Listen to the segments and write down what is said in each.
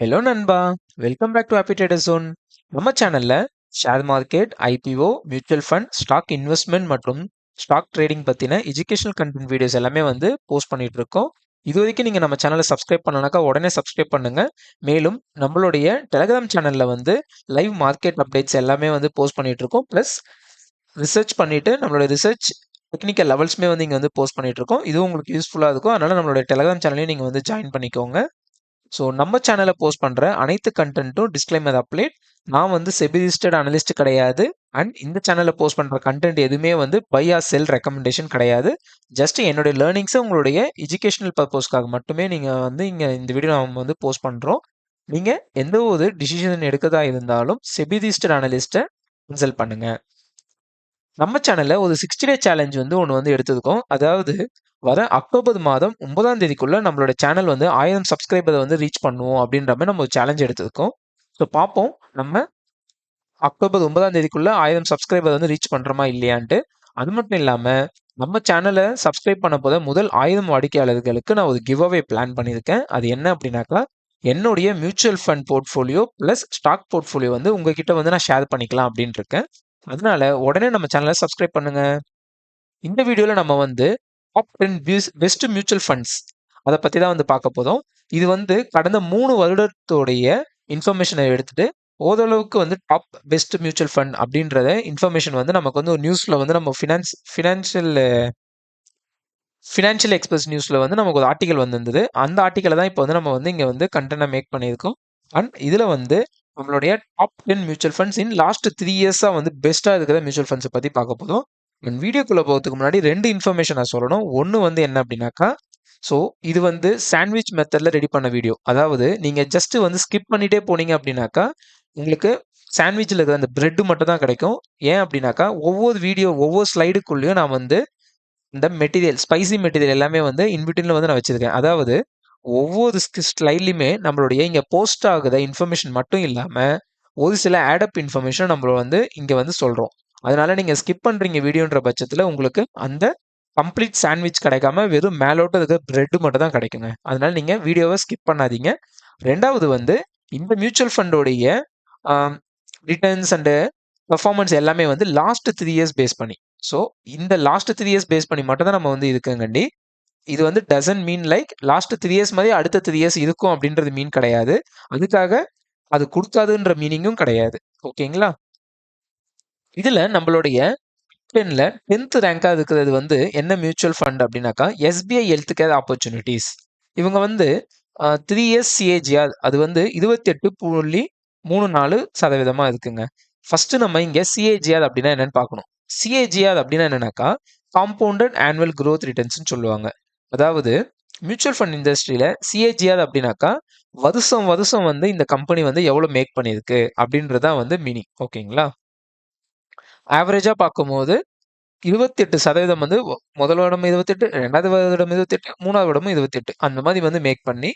Hello நண்பா. Welcome back to happy trader நம்ம சேனல்ல share market IPO mutual fund stock investment மற்றும் stock trading பற்றின எஜுகேஷனல் கண்டென்ட் வீடியோஸ் எல்லாமே வந்து போஸ்ட் பண்ணிட்டு இருக்கோம். இது வரைக்கும் நீங்கள் நம்ம சேனலை சப்ஸ்கிரைப் பண்ணனாக்கா உடனே சப்ஸ்கிரைப் பண்ணுங்க. மேலும் நம்மளுடைய டெலகிராம் சேனலில் வந்து லைவ் மார்க்கெட் அப்டேட்ஸ் எல்லாமே வந்து போஸ்ட் பண்ணிட்டு இருக்கோம். ப்ளஸ் ரிசர்ச் பண்ணிட்டு நம்மளோட ரிசர்ச் டெக்னிக்கல் லெவல்ஸுமே வந்து இங்கே வந்து போஸ்ட் பண்ணிட்டு இருக்கோம். இதுவும் உங்களுக்கு யூஸ்ஃபுல்லாக இருக்கும். அதனால நம்மளோட டெலகிராம் சேனலையும் நீங்கள் வந்து ஜாயின் பண்ணிக்கோங்க. ஸோ நம்ம சேனலை போஸ்ட் பண்ணுற அனைத்து கண்டென்ட்டும் டிஸ்க்ளைமர் அப்ளேட் நான் வந்து செபி ரிஜிஸ்டர்ட் அனலிஸ்ட் கிடையாது. அண்ட் இந்த சேனலில் போஸ்ட் பண்ணுற கண்டென்ட் எதுவுமே வந்து பை ஆர் செல் ரெக்கமெண்டேஷன் கிடையாது. ஜஸ்ட் என்னுடைய லேர்னிங்ஸை உங்களுடைய எஜுகேஷனல் பர்பஸ்க்காக மட்டுமே நீங்கள் வந்து இங்கே இந்த வீடியோ நம்ம வந்து போஸ்ட் பண்ணுறோம் நீங்கள் எந்த ஒரு டிசிஷன் எடுக்கதா இருந்தாலும் செபி ரிஜிஸ்டர்ட் அனலிஸ்ட்டை கன்சல்ட் பண்ணுங்கள் நம்ம சேனல்ல ஒரு சிக்ஸ்டி டே சேலஞ்ச் வந்து ஒன்று வந்து எடுத்திருக்கோம். அதாவது வர அக்டோபர் மாதம் ஒன்பதாம் தேதிக்குள்ள நம்மளோட சேனல் வந்து ஆயிரம் சப்ஸ்கிரைபரை வந்து ரீச் பண்ணுவோம் அப்படின்ற மாதிரி நம்ம ஒரு சேலஞ்ச் எடுத்திருக்கோம். ஸோ பார்ப்போம். நம்ம அக்டோபர் ஒன்பதாம் தேதிக்குள்ள ஆயிரம் சப்ஸ்கிரைபர் வந்து ரீச் பண்றோமா இல்லையான்ட்டு. அது மட்டும் இல்லாம நம்ம சேனலை சப்ஸ்கிரைப் பண்ண போத முதல் ஆயிரம் வாடிக்கையாளர்களுக்கு நான் ஒரு கிவ் அவே பிளான் பண்ணியிருக்கேன். அது என்ன அப்படின்னாக்கா என்னுடைய mutual fund portfolio plus stock portfolio வந்து உங்ககிட்ட வந்து நான் ஷேர் பண்ணிக்கலாம் அப்படின்ட்டு இருக்கேன். அதனால உடனே நம்ம சேனலை சப்ஸ்கிரைப் பண்ணுங்க. இந்த வீடியோவில் நம்ம வந்து top ten best mutual funds அதை பற்றி தான் வந்து பார்க்க போதும் இது வந்து கடந்த மூணு வருடத்தோடைய இன்ஃபர்மேஷனை எடுத்துட்டு ஓரளவுக்கு வந்து டாப் பெஸ்ட் மியூச்சுவல் ஃபண்ட் அப்படின்றத இன்ஃபர்மேஷன் வந்து நமக்கு வந்து ஒரு நியூஸில் வந்து நம்ம ஃபினான்ஸ் ஃபினான்ஷியல் ஃபினான்ஷியல் எக்ஸ்பிரஸ் நியூஸில் வந்து நமக்கு ஒரு ஆர்டிக்கல் வந்திருந்தது. அந்த ஆர்டிக்கலை தான் இப்போ வந்து நம்ம வந்து இங்கே வந்து கண்டென்ட்டை மேக் பண்ணியிருக்கோம். அண்ட் இதில் வந்து நம்மளுடைய top ten mutual funds in last three இயர்ஸாக வந்து பெஸ்ட்டாக இருக்கிற மியூச்சுவல் ஃபண்ட்ஸை பற்றி பார்க்க போதும் அண்ட் வீடியோக்குள்ளே போகிறதுக்கு முன்னாடி ரெண்டு இன்ஃபர்மேஷன் நான் சொல்லணும். ஒன்று வந்து என்ன அப்படின்னாக்கா ஸோ இது வந்து சாண்ட்விச் மெத்தடில் ரெடி பண்ண வீடியோ அதாவது நீங்கள் ஜஸ்ட்டு வந்து ஸ்கிப் பண்ணிகிட்டே போனீங்க அப்படின்னாக்கா உங்களுக்கு சாண்ட்விச்சில் இருக்கிற அந்த ப்ரெட்டு மட்டும் தான் கிடைக்கும். ஏன் அப்படின்னாக்கா ஒவ்வொரு வீடியோ ஒவ்வொரு ஸ்லைடுக்குள்ளேயும் நான் வந்து இந்த மெட்டீரியல் ஸ்பைசி மெட்டீரியல் எல்லாமே வந்து இன்பிட்டினில் வந்து நான் வச்சுருக்கேன். அதாவது ஒவ்வொரு ஸ்லைட்லையுமே நம்மளுடைய இங்கே போஸ்ட் ஆகுத இன்ஃபர்மேஷன் மட்டும் இல்லாமல் ஒரு சில ஆடப் இன்ஃபர்மேஷன் நம்ம வந்து இங்கே வந்து சொல்கிறோம் அதனால நீங்கள் ஸ்கிப் பண்ணுறீங்க வீடியோன்ற பட்சத்தில் உங்களுக்கு அந்த கம்ப்ளீட் சாண்ட்விச் கிடைக்காம வெறும் மேலோட்டம் இருக்கிற ப்ரெட்டு மட்டும் தான் கிடைக்குங்க. அதனால நீங்கள் வீடியோவை ஸ்கிப் பண்ணாதீங்க. ரெண்டாவது வந்து இந்த மியூச்சுவல் ஃபண்டோடைய ரிட்டர்ன்ஸ் அண்டு பெர்ஃபார்மன்ஸ் எல்லாமே வந்து லாஸ்ட் த்ரீ இயர்ஸ் பேஸ் பண்ணி. ஸோ இந்த லாஸ்ட் த்ரீ இயர்ஸ் பேஸ் பண்ணி மட்டும் தான் நம்ம வந்து இருக்குங்கண்டி இது வந்து doesn't mean like last three years மாதிரி அடுத்த த்ரீ இயர்ஸ் இருக்கும் அப்படின்றது மீன் கிடையாது. அதுக்காக அது கொடுக்காதுன்ற மீனிங்கும் கிடையாது. ஓகேங்களா? இதில் நம்மளுடைய டென்ல டென்த் ரேங்காக இருக்கிறது வந்து என்ன மியூச்சுவல் ஃபண்ட் அப்படின்னாக்கா எஸ்பிஐ ஹெல்த் கேர் ஆப்பர்ச்சுனிட்டிஸ் இவங்க வந்து த்ரீ இயர்ஸ் சிஏஜிஆர் அது வந்து இருபத்தி எட்டு புள்ளி மூணு நாலு சதவீதமாக இருக்குங்க. ஃபர்ஸ்ட் நம்ம இங்கே சிஏஜிஆர் அப்படின்னா என்னன்னு பார்க்கணும். சிஏஜிஆர் அப்படின்னா என்னன்னாக்கா காம்பவுண்டட் ஆனுவல் க்ரோத் ரிட்டர்ன்ஸ்னு சொல்லுவாங்க. அதாவது மியூச்சுவல் ஃபண்ட் இண்டஸ்ட்ரியில் சிஏஜிஆர் அப்படின்னாக்கா வருஷம் வருஷம் வந்து இந்த கம்பெனி வந்து எவ்வளோ மேக் பண்ணியிருக்கு அப்படின்றதான் வந்து மீனிங் ஓகேங்களா? ஆவரேஜாக பார்க்கும்போது இருபத்தெட்டு சதவீதம் வந்து முதல் வருடம் இருபத்தெட்டு ரெண்டாவது வருடம் இருபத்தெட்டு மூணாவது வருடமும் இருபத்தெட்டு. அந்த மாதிரி வந்து மேக் பண்ணி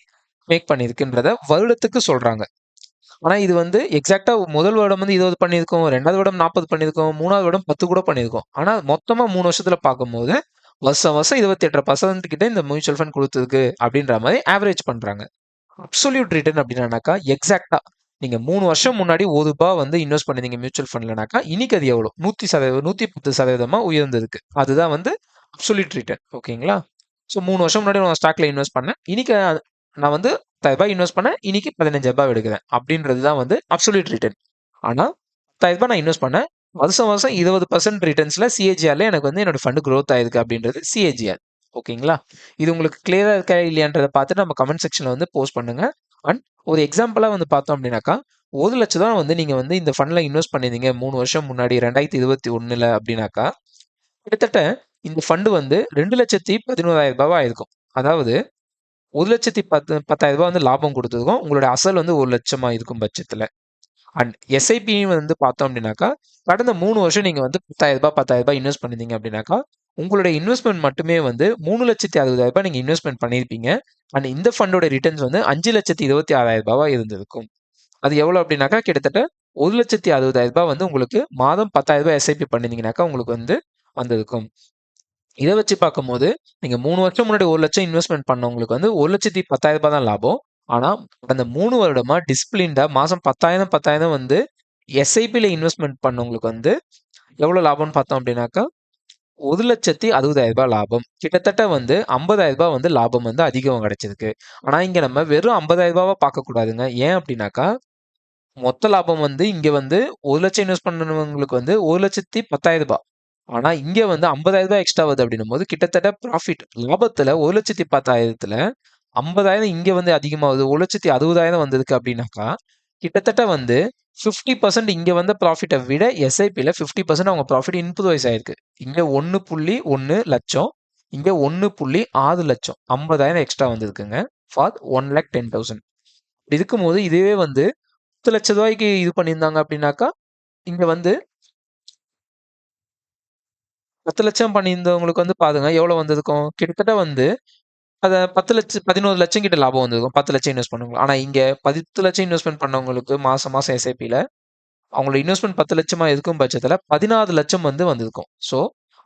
மேக் பண்ணியிருக்குன்றத வருடத்துக்கு சொல்கிறாங்க ஆனால் இது வந்து எக்ஸாக்டாக முதல் வருடம் வந்து இருபது பண்ணியிருக்கோம் ரெண்டாவது வருடம் நாற்பது பண்ணியிருக்கோம் மூணாவது வருடம் பத்து கூட பண்ணியிருக்கோம். ஆனால் மொத்தமாக மூணு வருஷத்தில் பார்க்கும்போது வருஷம் வருஷம் இருபத்தி எட்டரை பர்சன்ட் கிட்ட இந்த மியூச்சுவல் ஃபண்ட் கொடுத்துருக்கு அப்படின்ற மாதிரி ஆவரேஜ் பண்ணுறாங்க அப்சொல்யூட் ரிட்டர்ன் அப்படின்னாக்கா எக்ஸாக்டா நீங்க மூணு வருஷம் முன்னாடி ஒரு ரூபாய் வந்து இன்வெஸ்ட் பண்ணிருந்தீங்க மியூச்சுவல் ஃபண்ட்லனாக்கா இன்னைக்கு அது எவ்வளோ நூத்தி சதவீதம் நூத்தி பத்து சதவீதமா உயர்ந்திருக்கு. அதுதான் வந்து அப்சொல்யூட் ரிட்டர்ன் ஓகேங்களா? ஸோ மூணு வருஷம் முன்னாடி நான் ஸ்டாக்ல இன்வெஸ்ட் பண்ணேன். இன்னைக்கு நான் வந்து பத்தாயிரம் இன்வெஸ்ட் பண்ணேன். இன்னைக்கு பதினஞ்சு ரூபாய் எடுக்கிறேன். அப்படின்றது தான் வந்து அப்சொல்யூட் ரிட்டர்ன் ஆனால் பத்தாயிரம் நான் இன்வெஸ்ட் பண்ணேன். வருஷம் வருஷம் இருபது பர்சன்ட் ரிட்டர்ன்ஸில் சிஏஜிஆரில் எனக்கு வந்து என்னோட ஃபண்டு க்ரோத் ஆயிருக்கு அப்படின்றது சிஏஜிஆர் ஓகேங்களா? இது உங்களுக்கு கிளியராக இருக்கா இல்லையான்றதை பார்த்து நம்ம கமெண்ட் செக்ஷனில் வந்து போஸ்ட் பண்ணுங்கள் அண்ட் ஒரு எக்ஸாம்பிளாக வந்து பார்த்தோம் அப்படின்னாக்கா ஒரு லட்சம் தான் வந்து நீங்கள் வந்து இந்த ஃபண்டில் இன்வெஸ்ட் பண்ணிருந்தீங்க மூணு வருஷம் முன்னாடி ரெண்டாயிரத்தி இருபத்தி ஒன்றில் அப்படின்னாக்கா கிட்டத்தட்ட இந்த ஃபண்டு வந்து ரெண்டு லட்சத்தி பதினோராயிரம் ரூபாய் ஆயிருக்கும். அதாவது ஒரு லட்சத்தி பத்து பத்தாயிரம் ரூபாய் வந்து லாபம் கொடுத்துருக்கோம் உங்களோட அசல் வந்து ஒரு லட்சமாக இருக்கும் பட்சத்தில். அண்ட் எஸ்ஐபி வந்து பார்த்தோம் அப்படின்னாக்கா கடந்த மூணு வருஷம் நீங்க வந்து பத்தாயிரம் ரூபாய் பத்தாயிரம் ரூபாய் இன்வெஸ்ட் பண்ணிருந்தீங்க அப்படின்னாக்கா உங்களுடைய இன்வெஸ்ட்மெண்ட் மட்டுமே வந்து மூணு லட்சத்தி அறுபதாயிரம் ரூபாய் நீங்க இன்வெஸ்ட்மெண்ட் பண்ணியிருப்பீங்க. அண்ட் இந்த ஃபண்டோட ரிட்டர்ன்ஸ் வந்து அஞ்சு லட்சத்தி இருபத்தி ஆறாயிரம் ரூபாய் இருந்திருக்கும். அது எவ்வளோ அப்படின்னாக்கா கிட்டத்தட்ட ஒரு லட்சத்தி அறுபதாயிரம் ரூபாய் வந்து உங்களுக்கு மாதம் பத்தாயிரம் ரூபாய் எஸ்ஐபி பண்ணியிருந்தீங்கனாக்கா உங்களுக்கு வந்து வந்திருக்கும். இதை வச்சு பார்க்கும்போது நீங்க மூணு வருஷம் முன்னாடி ஒரு லட்சம் இன்வெஸ்ட்மெண்ட் பண்ணவங்களுக்கு வந்து ஒரு லட்சத்தி பத்தாயிரம் ரூபாய் தான் லாபம். ஆனால் அந்த மூணு வருடமா டிசிப்ளின்டாக மாதம் பத்தாயிரம் பத்தாயிரம் வந்து எஸ்ஐபியில் இன்வெஸ்ட்மெண்ட் பண்ணவங்களுக்கு வந்து எவ்வளோ லாபம்னு பார்த்தோம் அப்படின்னாக்கா ஒரு லட்சத்தி அறுபதாயிரம் ரூபாய் லாபம். கிட்டத்தட்ட வந்து ஐம்பதாயிரம் ரூபாய் வந்து லாபம் வந்து அதிகம் கிடைச்சிருக்கு. ஆனால் இங்கே நம்ம வெறும் ஐம்பதாயிரம் ரூபாவா பார்க்கக்கூடாதுங்க ஏன் அப்படின்னாக்கா மொத்த லாபம் வந்து இங்கே வந்து ஒரு லட்சம் இன்வெஸ்ட் பண்ணவங்களுக்கு வந்து ஒரு லட்சத்தி பத்தாயிரம் ரூபாய். ஆனால் இங்கே வந்து ஐம்பதாயிரம் ரூபாய் எக்ஸ்ட்ரா வருது அப்படின்னும் போது கிட்டத்தட்ட ப்ராஃபிட் லாபத்தில் ஒரு லட்சத்தி பத்தாயிரத்தில் ஐம்பதாயிரம் இங்கே வந்து அதிகமாகுது ஒரு லட்சத்தி அறுபதாயிரம் வந்திருக்கு அப்படின்னாக்கா கிட்டத்தட்ட வந்து ஃபிஃப்டி பர்சன்ட் இங்கே வந்த ப்ராஃபிட்டை விட எஸ்ஐபியில் ஃபிஃப்டி பர்சன்ட் அவங்க ப்ராஃபிட் இன்ப்ரூவைஸ் ஆயிருக்கு. இங்கே ஒன்று புள்ளி ஒன்று லட்சம் இங்கே ஒன்று புள்ளி ஆறு லட்சம் ஐம்பதாயிரம் எக்ஸ்ட்ரா வந்திருக்குங்க for one lakh ten thousand இருக்கும் போது இதுவே வந்து பத்து லட்ச ரூபாய்க்கு இது பண்ணியிருந்தாங்க அப்படின்னாக்கா இங்கே வந்து பத்து லட்சம் பண்ணியிருந்தவங்களுக்கு வந்து பாருங்க எவ்வளோ வந்திருக்கும்? கிட்டத்தட்ட வந்து அதை பத்து லட்சம் பதினோரு லட்சம் கிட்ட லாபம் வந்திருக்கும் பத்து லட்சம் இன்வெஸ்ட் பண்ணுவாங்க. ஆனால் இங்கே பத்து லட்சம் இன்வெஸ்ட்மெண்ட் பண்ணவங்களுக்கு மாதம் மாதம் எஸ்ஐபியில் அவங்களோட இன்வெஸ்ட்மெண்ட் பத்து லட்சமாக இருக்கும் பட்சத்தில் பதினாறு லட்சம் வந்து வந்திருக்கும். ஸோ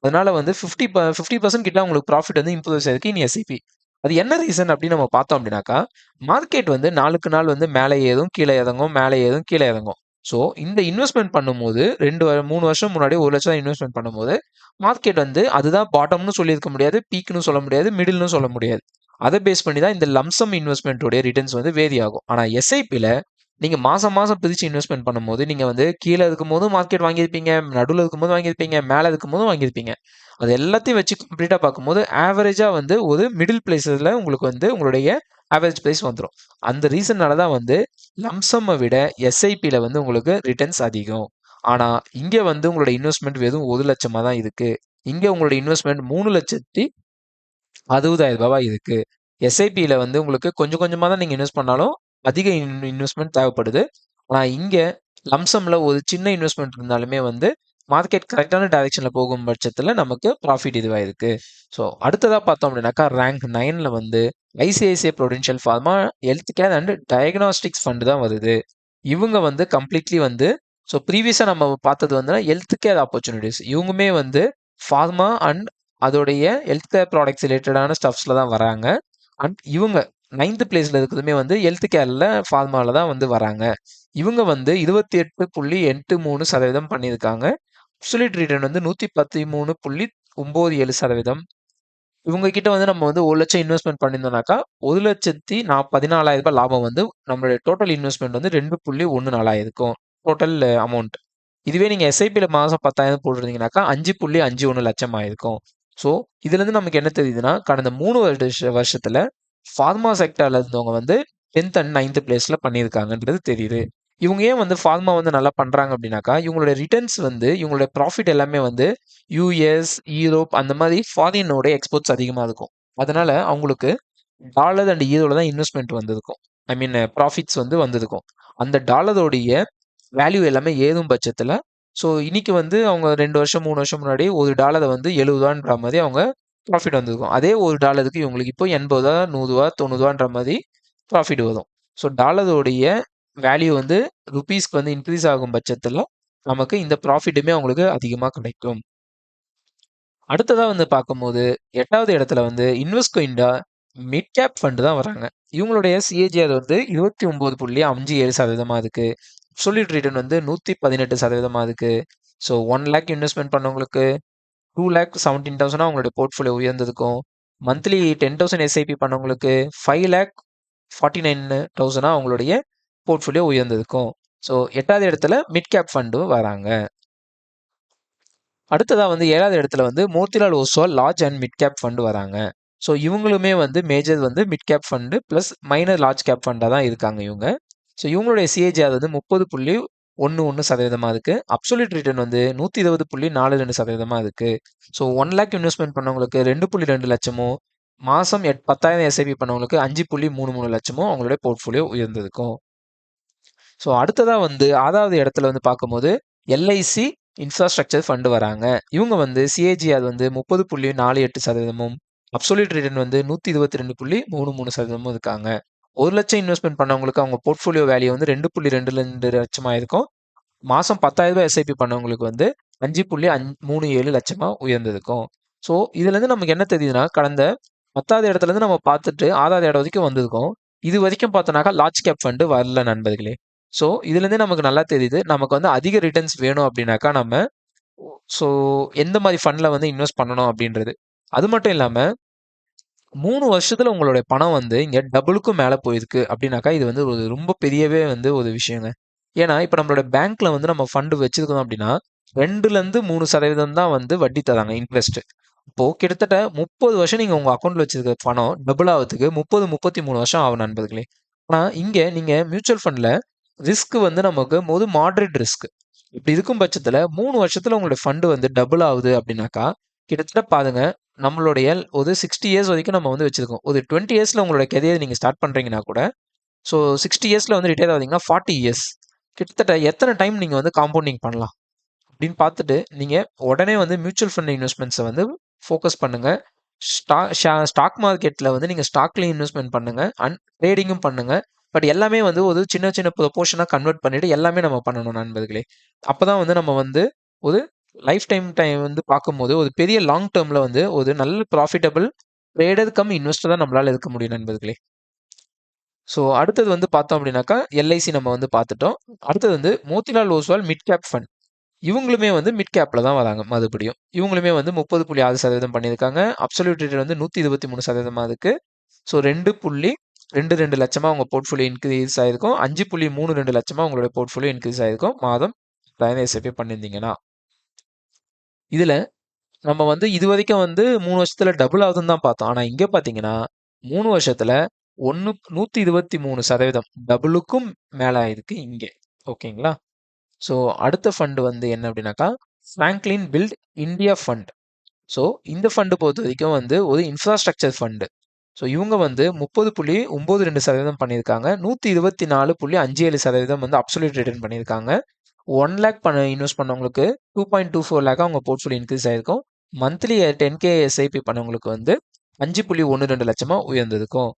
அதனால வந்து ஃபிஃப்டி ஃபிஃப்டி பர்சன்ட் கிட்ட அவங்களுக்கு ப்ராஃபிட் வந்து இம்ப்ரூவ் ஆயிருக்கு இனி எஸ்ஐபி அது என்ன ரீசன் அப்படின்னு நம்ம பார்த்தோம் அப்படின்னாக்கா மார்க்கெட் வந்து நாளுக்கு நாள் வந்து மேலே ஏதும் கீழே இறங்கும் மேலே ஏதும் கீழே இறங்கும். ஸோ இந்த இன்வெஸ்ட்மெண்ட் பண்ணும்போது ரெண்டு மூணு வருஷம் முன்னாடி ஒரு லட்சம் இன்வெஸ்ட்மெண்ட் பண்ணும்போது மார்க்கெட் வந்து அதுதான் பாட்டம்னு சொல்லியிருக்க முடியாது பீக்னு சொல்ல முடியாது மிடில்னு சொல்ல முடியாது. அதை பேஸ் பண்ணி தான் இந்த லம்சம் இன்வெஸ்ட்மெண்ட்டுடைய ரிட்டர்ன்ஸ் வந்து வேரி ஆகும் ஆனால் எஸ்ஐபியில் நீங்கள் மாதம் மாதம் பிரிச்சு இன்வெஸ்ட்மெண்ட் பண்ணும்போது நீங்கள் வந்து கீழே இருக்கும்போது மார்க்கெட் வாங்கியிருப்பீங்க நடுவில் இருக்கும் போது வாங்கியிருப்பீங்க மேலே இருக்கும் போதும் வாங்கியிருப்பீங்க. அது எல்லாத்தையும் வச்சு கம்ப்ளீட்டாக பார்க்கும்போது ஆவரேஜாக வந்து ஒரு மிடில் பிளேஸில் உங்களுக்கு வந்து உங்களுடைய ஆவரேஜ் ப்ரைஸ் வந்துடும் அந்த ரீசன்னால தான் வந்து லம்சம்மை விட எஸ்ஐபியில் வந்து உங்களுக்கு ரிட்டர்ன்ஸ் அதிகம். ஆனால் இங்கே வந்து உங்களோட இன்வெஸ்ட்மெண்ட் வெறும் ஒரு லட்சமாக தான் இருக்குது இங்கே உங்களோட இன்வெஸ்ட்மெண்ட் மூணு லட்சத்தி அறுபதாயிரம் ரூபாய் இருக்குது எஸ்ஐபியில் வந்து உங்களுக்கு கொஞ்சம் கொஞ்சமாக தான் நீங்கள் இன்வெஸ்ட் பண்ணாலும் அதிக இன்வெஸ்ட்மெண்ட் தேவைப்படுது. ஆனால் இங்கே லம்சமில் ஒரு சின்ன இன்வெஸ்ட்மெண்ட் இருந்தாலுமே வந்து மார்க்கெட் கரெக்டான டைரக்ஷனில் போகும் பட்சத்தில் நமக்கு ப்ராஃபிட் இதுவாகிருக்கு ஸோ அடுத்ததாக பார்த்தோம் அப்படின்னாக்கா ரேங்க் நைனில் வந்து ICICI Prudential pharma health care and diagnostics fund தான் வருது. இவங்க வந்து கம்ப்ளீட்லி வந்து ஸோ ப்ரீவியஸாக நம்ம பார்த்தது வந்து ஹெல்த் கேர் ஆப்பர்ச்சுனிட்டிஸ் இவங்குமே வந்து ஃபார்மா அண்ட் அதோடைய ஹெல்த் கேர் ப்ராடக்ட்ஸ் ரிலேட்டடான ஸ்டப்ஸில் தான் வராங்க. அண்ட் இவங்க நைன்த் பிளேஸில் இருக்கிறதுமே வந்து ஹெல்த் கேரில் ஃபார்மாவில் தான் வந்து வராங்க. இவங்க வந்து இருபத்தி எட்டு புள்ளி எட்டு மூணு சதவீதம் பண்ணியிருக்காங்க. அப்சுலிட் ரிட்டர்ன் வந்து நூற்றி பத்து மூணு புள்ளி ஒம்பது ஏழு சதவீதம். இவங்க கிட்ட வந்து நம்ம வந்து ஒரு லட்சம் இன்வெஸ்ட்மெண்ட் பண்ணியிருந்தோம்னாக்கா ஒரு லட்சத்தி நான் பதினாலாயிரம் ரூபாய் லாபம் வந்து நம்மளுடைய டோட்டல் இன்வெஸ்ட்மெண்ட் வந்து ரெண்டு புள்ளி ஒன்று நாலாயிருக்கும் டோட்டல் அமௌண்ட் இதுவே நீங்கள் எஸ்ஐபியில் மாதம் பத்தாயிரம் போட்டிருந்தீங்கன்னாக்கா அஞ்சு புள்ளி அஞ்சு ஒன்று லட்சம் ஆயிருக்கும். ஸோ இதுலேருந்து நமக்கு என்ன தெரியுதுன்னா கடந்த மூணு வருஷ வருஷத்தில் ஃபார்மா செக்டரில் இருந்தவங்க வந்து டென்த் அண்ட் நைன்த் பிளேஸில் பண்ணியிருக்காங்கன்றது தெரியுது. இவங்க ஏன் வந்து ஃபார்மா வந்து நல்லா பண்ணுறாங்க அப்படின்னாக்கா இவங்களோட ரிட்டர்ன்ஸ் வந்து இவங்களோட ப்ராஃபிட் எல்லாமே வந்து யூஎஸ் யூரோப் அந்த மாதிரி ஃபாரினோட எக்ஸ்போர்ட்ஸ் அதிகமாக இருக்கும். அதனால அவங்களுக்கு டாலர் அண்ட் ஈரோவில் தான் இன்வெஸ்ட்மெண்ட் வந்திருக்கும். ஐ மீன் ப்ராஃபிட்ஸ் வந்து வந்திருக்கும். அந்த டாலருடைய வேல்யூ எல்லாமே ஏதும் பட்சத்தில் ஸோ இன்னைக்கு வந்து அவங்க ரெண்டு வருஷம் மூணு வருஷம் முன்னாடி ஒரு டாலரை வந்து எழுபதுவான்ற மாதிரி அவங்க ப்ராஃபிட் வந்திருக்கும். அதே ஒரு டாலருக்கு இவங்களுக்கு இப்போ எண்பது ரூபா நூறுரூவா தொண்ணூறுவான்ற மாதிரி ப்ராஃபிட் வரும். ஸோ டாலருடைய வேல்யூ வந்து ருபீஸ்க்கு வந்து இன்க்ரீஸ் ஆகும் பட்சத்தில் நமக்கு இந்த ப்ராஃபிட்டுமே அவங்களுக்கு அதிகமாக கிடைக்கும். அடுத்ததாக வந்து பார்க்கும்போது எட்டாவது இடத்துல வந்து Invesco India mid cap fund தான் வராங்க. இவங்களுடைய சிஏஜிஆர் வந்து இருபத்தி ஒம்பது புள்ளி அஞ்சு ஏழு சதவீதமாக இருக்குது சொல்லிட் ரிட்டர்ன் வந்து நூற்றி பதினெட்டு சதவீதமாக இருக்குது ஸோ ஒன் லேக் இன்வெஸ்ட்மெண்ட் பண்ணவங்களுக்கு டூ லேக் செவன்டீன் தௌசண்ட் அவங்களுடைய போர்ட்ஃபோலியோ உயர்ந்ததுக்கும் மந்த்லி டென் தௌசண்ட் எஸ்ஐபி பண்ணவங்களுக்கு ஃபைவ் லேக் ஃபார்ட்டி நைன் தௌசண்டாக அவங்களுடைய போர்ட்ஃபோலியோ உயர்ந்திருக்கும். ஸோ எட்டாவது இடத்துல மிட் கேப் ஃபண்டும் வராங்க. அடுத்ததாக வந்து ஏழாவது இடத்துல வந்து Motilal Oswal large and mid cap fund வராங்க. ஸோ இவங்களுமே வந்து மேஜர் வந்து mid cap fund plus minor large cap ஃபண்டாக தான் இருக்காங்க இவங்க. ஸோ இவங்களுடைய சிஏஜிஆர் வந்து முப்பது புள்ளி ஒன்று ஒன்று சதவீதமாக இருக்குது அப்சொலிட் ரிட்டர்ன் வந்து நூற்றி இருபது புள்ளி நாலு ரெண்டு சதவீதமாக இருக்குது ஸோ ஒன் லேக் இன்வெஸ்ட்மெண்ட் பண்ணவங்களுக்கு ரெண்டு புள்ளி ரெண்டு லட்சமும் மாதம் எட் பத்தாயிரம் எஸ்ஐபி பண்ணவங்களுக்கு அஞ்சு புள்ளி மூணு மூணு லட்சமும் அவங்களுடைய போர்ட்ஃபோலியோ உயர்ந்திருக்கும். ஸோ அடுத்ததாக வந்து ஆறாவது இடத்துல வந்து பார்க்கும்போது எல்ஐசி இன்ஃப்ராஸ்ட்ரக்சர் ஃபண்டு வராங்க. இவங்க வந்து சிஏஜிஆர் வந்து முப்பது புள்ளி நாலு எட்டு சதவீதமும் அப்சோலிட் ரிட்டர்ன் வந்து நூற்றி இருபத்தி ரெண்டு புள்ளி மூணு மூணு சதவீதமும் இருக்காங்க. ஒரு லட்சம் இன்வெஸ்ட்மெண்ட் பண்ணவங்களுக்கு அவங்க போர்ட்ஃபோலியோ வேல்யூ வந்து ரெண்டு புள்ளி ரெண்டு ரெண்டு லட்சமாக இருக்கும். மாதம் பத்தாயிரம் ரூபாய் எஸ்ஐபி பண்ணவங்களுக்கு வந்து அஞ்சு புள்ளி அஞ்சு மூணு ஏழு லட்சமாக உயர்ந்திருக்கும். ஸோ இதுலேருந்து நமக்கு என்ன தெரியுதுன்னா கடந்த பத்தாவது இடத்துலேருந்து நம்ம பார்த்துட்டு ஆறாவது இடம் வரைக்கும் வந்திருக்கோம். இது வரைக்கும் பார்த்தோன்னாக்கா லார்ஜ் கேப் ஃபண்டு வரல நண்பர்களே. ஸோ இதுலேருந்தே நமக்கு நல்லா தெரியுது. நமக்கு வந்து அதிக ரிட்டர்ன்ஸ் வேணும் அப்படின்னாக்கா நம்ம ஸோ எந்த மாதிரி ஃபண்டில் வந்து இன்வெஸ்ட் பண்ணணும் அப்படின்றது. அது மட்டும் இல்லாமல் மூணு வருஷத்தில் உங்களுடைய பணம் வந்து இங்கே டபுளுக்கும் மேலே போயிருக்கு அப்படின்னாக்கா இது வந்து ஒரு ரொம்ப பெரியவே வந்து ஒரு விஷயங்க. ஏன்னா இப்போ நம்மளோட பேங்க்ல வந்து நம்ம ஃபண்டு வச்சிருக்கோம் அப்படின்னா ரெண்டுலேருந்து மூணு சதவீதம் தான் வந்து வட்டி தராங்க இன்ட்ரெஸ்ட் இப்போது கிட்டத்தட்ட முப்பது வருஷம் நீங்கள் உங்கள் அக்கௌண்ட்டில் வச்சிருக்க பணம் டபுள் ஆகிறதுக்கு முப்பது முப்பத்தி மூணு வருஷம் ஆகும் நண்பர்களே. ஆனால் இங்கே நீங்கள் மியூச்சுவல் ஃபண்டில் ரிஸ்க் வந்து நமக்கு போது மாட்ரேட் ரிஸ்க் இப்படி இருக்கும் பட்சத்தில் மூணு வருஷத்தில் உங்களுடைய ஃபண்டு வந்து டபுள் ஆகுது அப்படின்னாக்கா கிட்டத்தட்ட பாருங்க நம்மளுடைய ஒரு சிக்ஸ்டி இயர்ஸ் வரைக்கும் நம்ம வந்து வச்சுருக்கோம். ஒரு டுவெண்ட்டி இயர்ஸில் உங்களோட கெரியர் நீங்கள் ஸ்டார்ட் பண்ணுறீங்கன்னா கூட ஸோ சிக்ஸ்டி இயர்ஸில் வந்து ரிட்டையர் ஆகுதுங்கன்னா ஃபார்ட்டி இயர்ஸ் கிட்டத்தட்ட எத்தனை டைம் நீங்கள் வந்து காம்பவுண்டிங் பண்ணலாம்? அப்படின்னு பார்த்துட்டு நீங்கள் உடனே வந்து மியூச்சுவல் ஃபண்ட் இன்வெஸ்ட்மெண்ட்ஸை வந்து ஃபோக்கஸ் பண்ணுங்கள் ஸ்டாக் ஸ்டாக் மார்க்கெட்டில் வந்து நீங்கள் ஸ்டாக்லேயும் இன்வெஸ்ட்மெண்ட் பண்ணுங்கள் அண்ட் ட்ரேடிங்கும் பண்ணுங்கள் பட் எல்லாமே வந்து ஒரு சின்ன சின்ன ப்ரொபோர்ஷனாக கன்வெர்ட் பண்ணிட்டு எல்லாமே நம்ம பண்ணணும் நண்பர்களே. அப்பதான் வந்து நம்ம வந்து ஒரு லைஃப் டைம் டைம் வந்து பார்க்கும்போது ஒரு பெரிய லாங் டேர்மில் வந்து ஒரு நல்ல ப்ராஃபிட்டபிள் ட்ரேடர் கம் இன்வெஸ்டர் தான் நம்மளால இருக்க முடியும் நண்பர்களே. ஸோ அடுத்தது வந்து பார்த்தோம் அப்படின்னாக்கா எல்ஐசி நம்ம வந்து பார்த்துட்டோம். அடுத்தது வந்து Motilal Oswal mid cap fund இவங்களுமே வந்து மிட் கேப்பில் தான் வராங்க மறுபடியும். இவங்களுமே வந்து முப்பது புள்ளி ஆறு சதவீதம் பண்ணியிருக்காங்க. அப்சல்யூட் ரிட்டர்ன் வந்து நூற்றி இருபத்தி மூணு சதவீதமாக இருக்குது ஸோ ரெண்டு புள்ளி ரெண்டு ரெண்டு லட்சமாக உங்கள் போர்ட்ஃபோலியோ இன்க்ரீஸ் ஆகிருக்கும் அஞ்சு புள்ளி மூணு ரெண்டு லட்சமாக உங்களோட போர்ட்ஃபோலியோ இன்க்ரீஸ் ஆகிருக்கும் மாதம் பதினேழு எஸ்ஐபி பண்ணியிருந்தீங்கன்னா. இதில் நம்ம வந்து இது வரைக்கும் வந்து மூணு வருஷத்தில் டபுள் ஆகுதுன்னு தான் பார்த்தோம். ஆனால் இங்கே பார்த்தீங்கன்னா மூணு வருஷத்தில் ஒன்று நூற்றி இருபத்தி மூணு சதவீதம் டபுளுக்கும் மேலே ஆயிருக்கு இங்கே. ஓகேங்களா? ஸோ அடுத்த ஃபண்டு வந்து என்ன அப்படின்னாக்கா Franklin build India fund so இந்த ஃபண்டு பொறுத்த வரைக்கும் வந்து ஒரு இன்ஃப்ராஸ்ட்ரக்சர் ஃபண்டு ஸோ இவங்க வந்து முப்பது புள்ளி ஒம்பது ரெண்டு சதவீதம் பண்ணியிருக்காங்க. நூற்றி இருபத்தி நாலு புள்ளி அஞ்சு ஏழு சதவீதம் வந்து அப்சல்யூட் ரிட்டர்ன் பண்ணியிருக்காங்க. ஒன் லேக் பண்ண இன்வெஸ்ட் பண்ணவங்களுக்கு டூ பாயிண்ட் டூ ஃபோர் லேக்காக அவங்க போர்ட்ஃபோலியோ இன்க்ரீஸ் ஆயிருக்கும். மந்த்லி டென் கே எஸ்ஐபி பண்ணவங்களுக்கு வந்து அஞ்சு புள்ளி ஒன்று ரெண்டு லட்சமாக உயர்ந்திருக்கும்.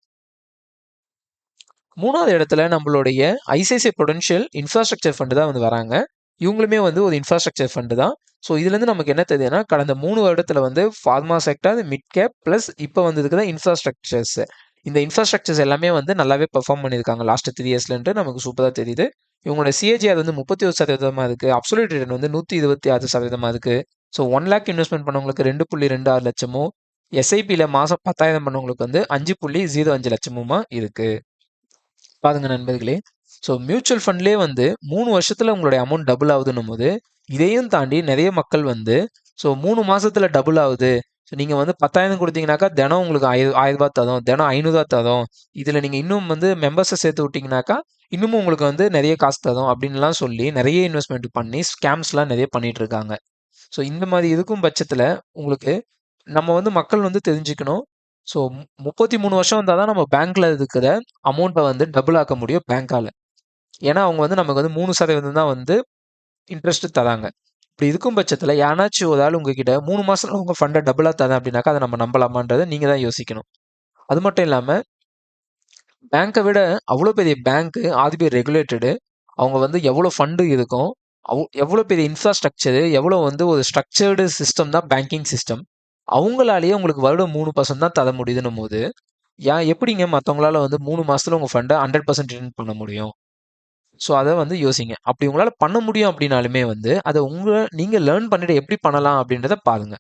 மூணாவது இடத்துல நம்மளுடைய ஐசிஐசிஐ பொடென்ஷியல் இன்ஃப்ராஸ்ட்ரக்சர் ஃபண்டு தான் வந்து வராங்க. இவங்களுமே வந்து ஒரு இன்ஃப்ராஸ்ட்ரக்சர் ஃபண்டு தான். ஸோ இதுலேருந்து நமக்கு என்ன தெரியுதுன்னா கடந்த மூணு வருடத்தில் வந்து pharma sector mid cap plus இப்போ வந்ததுக்கு தான் இன்ஃப்ராஸ்ட்ரக்சர்ஸ் இந்த இன்ஃப்ராஸ்ட்ரக்சர்ஸ் எல்லாமே வந்து நல்லாவே பெர்ஃபார்ம் பண்ணியிருக்காங்க. லாஸ்ட் த்ரீ இயர்ஸ்லன்ட்டு நமக்கு சூப்பராக தெரியுது. இவங்களோட சிஏஜிஆர் வந்து முப்பத்தி ஒரு சதவீதமாக இருக்குது அப்சல்யூட் ரிட்டர்ன் வந்து நூற்றி இருபத்தி ஆறு சதவீதமாக இருக்குது ஸோ ஒன் லேக் இன்வெஸ்ட்மெண்ட் பண்ணவங்களுக்கு ரெண்டு புள்ளி ரெண்டு ஆறு லட்சமும் எஸ்ஐபியில் மாதம் பத்தாயிரம் பண்ணவங்களுக்கு வந்து அஞ்சு புள்ளி ஜீரோ அஞ்சு லட்சமுமா இருக்குது பாருங்க நண்பர்களே. ஸோ மியூச்சுவல் ஃபண்ட்லேயே வந்து மூணு வருஷத்தில் உங்களுடைய அமௌண்ட் டபுள் ஆகுதுன்னும் போது இதையும் தாண்டி நிறைய மக்கள் வந்து ஸோ மூணு மாதத்தில் டபுள் ஆகுது. ஸோ நீங்கள் வந்து பத்தாயிரம் கொடுத்தீங்கன்னாக்கா தினம் உங்களுக்கு ஆயிரம் ஆயிரம் ரூபா தரும். தினம் ஐநூறுரூவா தரும். இதில் நீங்கள் இன்னும் வந்து மெம்பர்ஸை சேர்த்து விட்டிங்கனாக்கா இன்னமும் உங்களுக்கு வந்து நிறைய காசு தரும் அப்படின்லாம் சொல்லி நிறைய இன்வெஸ்ட்மெண்ட் பண்ணி ஸ்கேம்ஸ்லாம் நிறைய பண்ணிகிட்டு இருக்காங்க. ஸோ இந்த மாதிரி இருக்கும் பட்சத்தில் உங்களுக்கு நம்ம வந்து மக்கள் வந்து தெரிஞ்சுக்கணும். ஸோ முப்பத்தி மூணு வருஷம் வந்தால் தான் நம்ம பேங்க்கில் இருக்கிற அமௌண்ட்டை வந்து டபுள் ஆக்க முடியும் பேங்க்கால ஏன்னா அவங்க வந்து நமக்கு வந்து மூணு சதவீதம் தான் வந்து இன்ட்ரெஸ்ட் தராங்க. இப்படி இருக்கும் பட்சத்தில் யாராச்சும் ஒரு ஆள் உங்ககிட்ட மூணு மாதத்தில் உங்கள் ஃபண்டை டபுளாக தரேன் அப்படின்னாக்கா அதை நம்ம நம்பலாமான்றதை நீங்கள் தான் யோசிக்கணும். அது மட்டும் இல்லாமல் பேங்க்கை விட அவ்வளோ பெரிய பேங்க்கு ஆர்பிஐ ரெகுலேட்டடு அவங்க வந்து எவ்வளோ ஃபண்டு இருக்கும் அவ் எவ்வளோ பெரிய இன்ஃப்ராஸ்ட்ரக்சரு எவ்வளோ வந்து ஒரு ஸ்ட்ரக்சர்டு சிஸ்டம் தான் பேங்கிங் சிஸ்டம் அவங்களாலேயே உங்களுக்கு வருடம் மூணு பர்சன்ட் தான் தர முடியுதுன்னும் போது ஏன் எப்படிங்க மற்றவங்களால வந்து மூணு மாதத்தில் உங்கள் ஃபண்டை ஹண்ட்ரட் பர்சன்ட் ரிட்டர்ன் பண்ண முடியும்? ஸோ அதை வந்து யோசிங்க. அப்படி உங்களால் பண்ண முடியும் அப்படின்னாலுமே வந்து அதை உங்களை நீங்கள் லேர்ன் பண்ணிட்டு எப்படி பண்ணலாம் அப்படின்றத பாருங்க.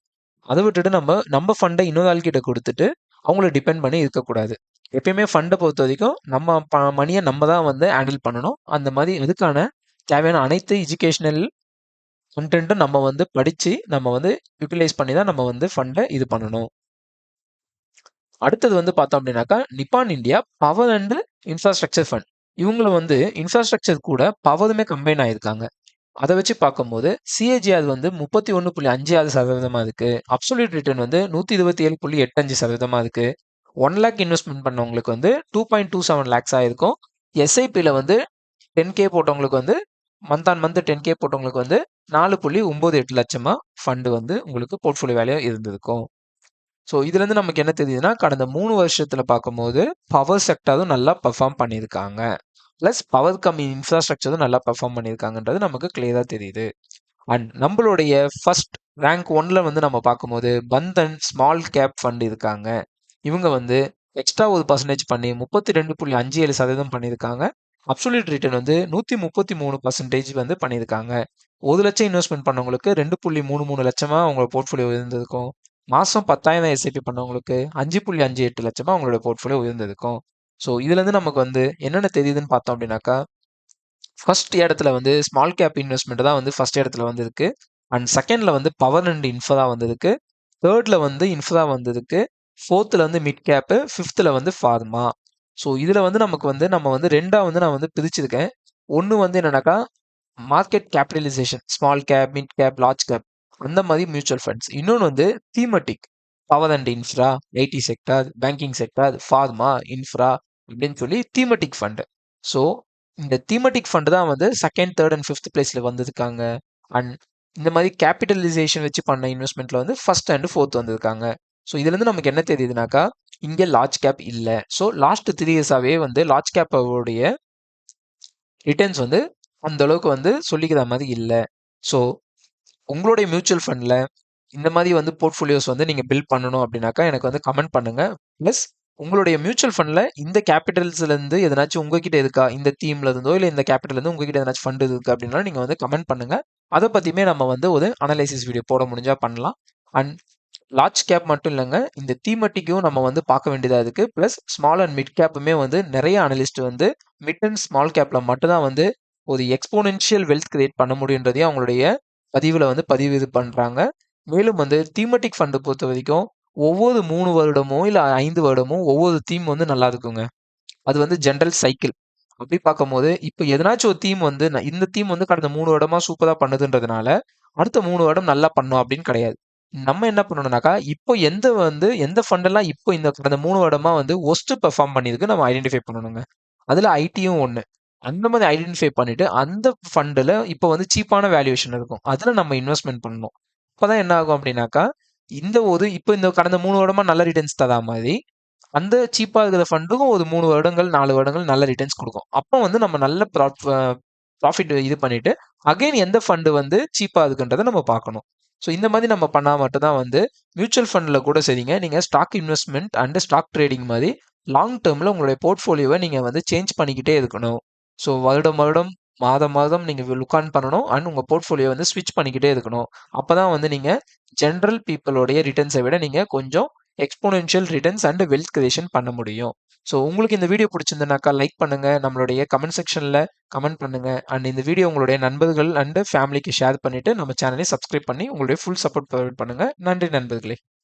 அதை விட்டுட்டு நம்ம நம்ம ஃபண்டை இன்னொரு ஆள்கிட்ட கொடுத்துட்டு அவங்கள டிபெண்ட் பண்ணி இருக்கக்கூடாது. எப்பயுமே ஃபண்டை பொறுத்த வரைக்கும் நம்ம ப மணியை நம்ம தான் வந்து ஹேண்டில் பண்ணணும். அந்த மாதிரி இதுக்கான தேவையான அனைத்து எஜுகேஷனல் கண்டென்ட்டும் நம்ம வந்து படித்து நம்ம வந்து யூட்டிலைஸ் பண்ணி தான் நம்ம வந்து ஃபண்டை இது பண்ணணும். அடுத்தது வந்து பார்த்தோம் அப்படின்னாக்கா Nippon India power and infrastructure fund இவங்கள வந்து இன்ஃப்ராஸ்ட்ரக்சர் கூட பவருமே கம்பைன் ஆயிருக்காங்க. அதை வச்சு பார்க்கும்போது சிஏஜிஆர் வந்து முப்பத்தி ஒன்று புள்ளி அஞ்சு ஆறு சதவீதமா இருக்கு. அப்சல்யூட் ரிட்டர்ன் வந்து நூற்றி இருபத்தி ஏழு புள்ளி எட்டு அஞ்சு சதவீதமா இருக்கு. ஒன் லேக் இன்வெஸ்ட்மெண்ட் பண்ணவங்களுக்கு வந்து two point two seven lakhs ஆயிருக்கும். எஸ்ஐபியில் வந்து டென் கே போட்டவங்களுக்கு வந்து month on month ten K போட்டவங்களுக்கு வந்து நாலு புள்ளி ஒம்பது எட்டு லட்சமாக ஃபண்டு வந்து உங்களுக்கு போர்ட்ஃபோலியோ வேலையாக இருந்திருக்கும். ஸோ இதுலேருந்து நமக்கு என்ன தெரியுதுன்னா கடந்த மூணு வருஷத்தில் பார்க்கும்போது பவர் செக்டரும் நல்லா பர்ஃபார்ம் பண்ணியிருக்காங்க ப்ளஸ் பவர் கம்மி இன்ஃப்ராஸ்ட்ரக்சரும் நல்லா பர்ஃபார்ம் பண்ணியிருக்காங்கன்றது நமக்கு கிளியராக தெரியுது. அண்ட் நம்மளுடைய ஃபர்ஸ்ட் ரேங்க் ஒன்ல வந்து நம்ம பார்க்கும்போது பந்தன் ஸ்மால் கேப் ஃபண்ட் இருக்காங்க. இவங்க வந்து எக்ஸ்ட்ரா ஒரு பர்சன்டேஜ் பண்ணி முப்பத்தி ரெண்டு புள்ளி அஞ்சு ஏழு சதவீதம் பண்ணியிருக்காங்க அப்சல்யூட் ரிட்டர்ன் வந்து நூற்றி முப்பத்தி மூணு பர்சன்டேஜ் வந்து பண்ணியிருக்காங்க ஒரு லட்சம் இன்வெஸ்ட்மெண்ட் பண்ணவங்களுக்கு ரெண்டு புள்ளி மூணு மூணு லட்சமாக அவங்க போர்ட்ஃபோலியோ இருந்திருக்கும். மாதம் பத்தாயிரம் எஸ்ஐபி பண்ணவங்களுக்கு அஞ்சு புள்ளி அஞ்சு எட்டு லட்சமாக அவங்களோட போர்ட்ஃபோலியோ உயர்ந்திருக்கும். ஸோ இதுலேருந்து நமக்கு வந்து என்னென்ன தெரியுதுன்னு பார்த்தோம் அப்படின்னாக்கா ஃபர்ஸ்ட் இடத்துல வந்து ஸ்மால் கேப் இன்வெஸ்ட்மெண்ட் தான் வந்து ஃபர்ஸ்ட் இடத்துல வந்திருக்கு. அண்ட் செகண்டில் வந்து பவர் அண்ட் இன்ஃபா வந்திருக்கு. தேர்டில் வந்து இன்ஃப்ரா வந்திருக்கு. ஃபோர்த்தில் வந்து மிட் கேப்பு ஃபிஃப்த்தில் வந்து ஃபார்மா ஸோ இதில் வந்து நமக்கு வந்து நம்ம வந்து ரெண்டாக வந்து நான் வந்து பிரிச்சிருக்கேன். ஒன்று வந்து என்னென்னாக்கா market capitalisation small cap mid cap large cap அந்த மாதிரி மியூச்சுவல் ஃபண்ட்ஸ் இன்னொன்று வந்து thematic power and infra IT sector banking sector pharma infra அப்படின்னு சொல்லி தீமெட்டிக் ஃபண்டு ஸோ இந்த தீமெட்டிக் ஃபண்டு தான் வந்து செகண்ட் தேர்ட் அண்ட் ஃபிஃப்த் பிளேஸில் வந்திருக்காங்க. அண்ட் இந்த மாதிரி கேபிட்டலைசேஷன் வச்சு பண்ண இன்வெஸ்ட்மெண்ட்டில் வந்து ஃபஸ்ட் அண்ட் ஃபோர்த் வந்திருக்காங்க. ஸோ இதுலேருந்து நமக்கு என்ன தெரியுதுனாக்கா இங்கே லார்ஜ் கேப் இல்லை. ஸோ லாஸ்ட் த்ரீ இயர்ஸாகவே வந்து லார்ஜ் கேப்போடைய ரிட்டர்ன்ஸ் வந்து அந்த அளவுக்கு வந்து சொல்லிக்கிற மாதிரி இல்லை. ஸோ உங்களுடைய மியூச்சுவல் ஃபண்டில் இந்த மாதிரி வந்து போர்ட்ஃபோலியோஸ் வந்து நீங்கள் பில்ட் பண்ணணும் அப்படின்னாக்கா எனக்கு வந்து கமெண்ட் பண்ணுங்கள் ப்ளஸ் உங்களுடைய மியூச்சுவல் ஃபண்டில் இந்த கேபிட்டல்ஸ்லேருந்து எதனாச்சும் உங்ககிட்ட இருக்கா? இந்த தீம்லேருந்தோ இல்லை இந்த கேபிட்டல்லேருந்து உங்ககிட்ட எதனாச்சும் ஃபண்ட் இருக்கு அப்படின்னா நீங்கள் வந்து கமெண்ட் பண்ணுங்கள் அதை பற்றியுமே நம்ம வந்து ஒரு அனலைசிஸ் வீடியோ போட முடிஞ்சால் பண்ணலாம். அண்ட் லார்ஜ் கேப் மட்டும் இல்லைங்க இந்த தீமட்டிக்கும் நம்ம வந்து பார்க்க வேண்டியதாக இருக்குது ப்ளஸ் ஸ்மால் அண்ட் மிட் கேப்புமே வந்து நிறைய அனலிஸ்ட் வந்து மிட் அண்ட் ஸ்மால் கேப்பில் மட்டும்தான் வந்து ஒரு எக்ஸ்போனென்ஷியல் வெல்த் கிரியேட் பண்ண முடியுன்றதையும் அவங்களுடைய பதிவில் வந்து பதிவு இது பண்ணுறாங்க மேலும் வந்து தீமெட்டிக் ஃபண்டை பொறுத்த வரைக்கும் ஒவ்வொரு மூணு வருடமோ இல்லை ஐந்து வருடமோ ஒவ்வொரு தீம் வந்து நல்லா இருக்குங்க. அது வந்து ஜென்ரல் சைக்கிள் அப்படி பார்க்கும்போது இப்போ எதனாச்சும் ஒரு தீம் வந்து இந்த தீம் வந்து கடந்த மூணு வருடமா சூப்பராக பண்ணுதுன்றதுனால அடுத்த மூணு வருடம் நல்லா பண்ணும் அப்படின்னு கிடையாது. நம்ம என்ன பண்ணணும்னாக்கா இப்போ எந்த வந்து எந்த ஃபண்டெல்லாம் இப்போ இந்த கடந்த மூணு வருடமா வந்து ஒஸ்ட் பெர்ஃபார்ம் பண்ணியிருக்கு நம்ம ஐடென்டிஃபை பண்ணணுங்க. அதில் ஐடியும் ஒன்று அந்த மாதிரி ஐடென்டிஃபை பண்ணிட்டு அந்த ஃபண்டில் இப்போ வந்து சீப்பான வேல்யூவேஷன் இருக்கும். அதில் நம்ம இன்வெஸ்ட்மெண்ட் பண்ணணும். அப்போதான் என்ன ஆகும் அப்படின்னாக்கா இந்த ஒரு இப்போ இந்த கடந்த மூணு வருடமா நல்ல ரிட்டர்ன்ஸ் தரா மாதிரி அந்த சீப்பாக இருக்கிற ஃபண்டுக்கும் ஒரு மூணு வருடங்கள் நாலு வருடங்கள் நல்ல ரிட்டர்ன்ஸ் கொடுக்கும். அப்போ வந்து நம்ம நல்ல ப்ராஃபிட் இது பண்ணிட்டு அகைன் எந்த ஃபண்டு வந்து சீப்பாக இருக்குன்றதை நம்ம பார்க்கணும். ஸோ இந்த மாதிரி நம்ம பண்ணால் மட்டும்தான் வந்து மியூச்சுவல் ஃபண்டில் கூட சரிங்க. நீங்கள் stock investment and stock trading மாதிரி லாங் டேர்மில் உங்களுடைய போர்ட்ஃபோலியோவை நீங்கள் வந்து சேஞ்ச் பண்ணிக்கிட்டே இருக்கணும். ஸோ வருடம் வருடம் மாதம் மாதம் நீங்கள் லுக்கான் பண்ணணும். அண்ட் உங்கள் போர்ட்ஃபோலியோ வந்து ஸ்விட்ச் பண்ணிக்கிட்டே இருக்கணும். அப்போ தான் வந்து நீங்கள் ஜென்ரல் பீப்புளோடைய ரிட்டர்ன்ஸை விட நீங்கள் கொஞ்சம் exponential returns and wealth creation பண்ண முடியும். ஸோ உங்களுக்கு இந்த வீடியோ பிடிச்சிருந்தனாக்கா லைக் பண்ணுங்க. நம்மளுடைய கமெண்ட் செக்ஷனில் கமெண்ட் பண்ணுங்கள் அண்ட் இந்த வீடியோ உங்களுடைய நண்பர்கள் அண்ட் ஃபேமிலிக்கு ஷேர் பண்ணிவிட்டு நம்ம சேனலை சப்ஸ்கிரைப் பண்ணி உங்களுடைய ஃபுல் சப்போர்ட் ப்ரொவைட் பண்ணுங்கள் நன்றி நண்பர்களே.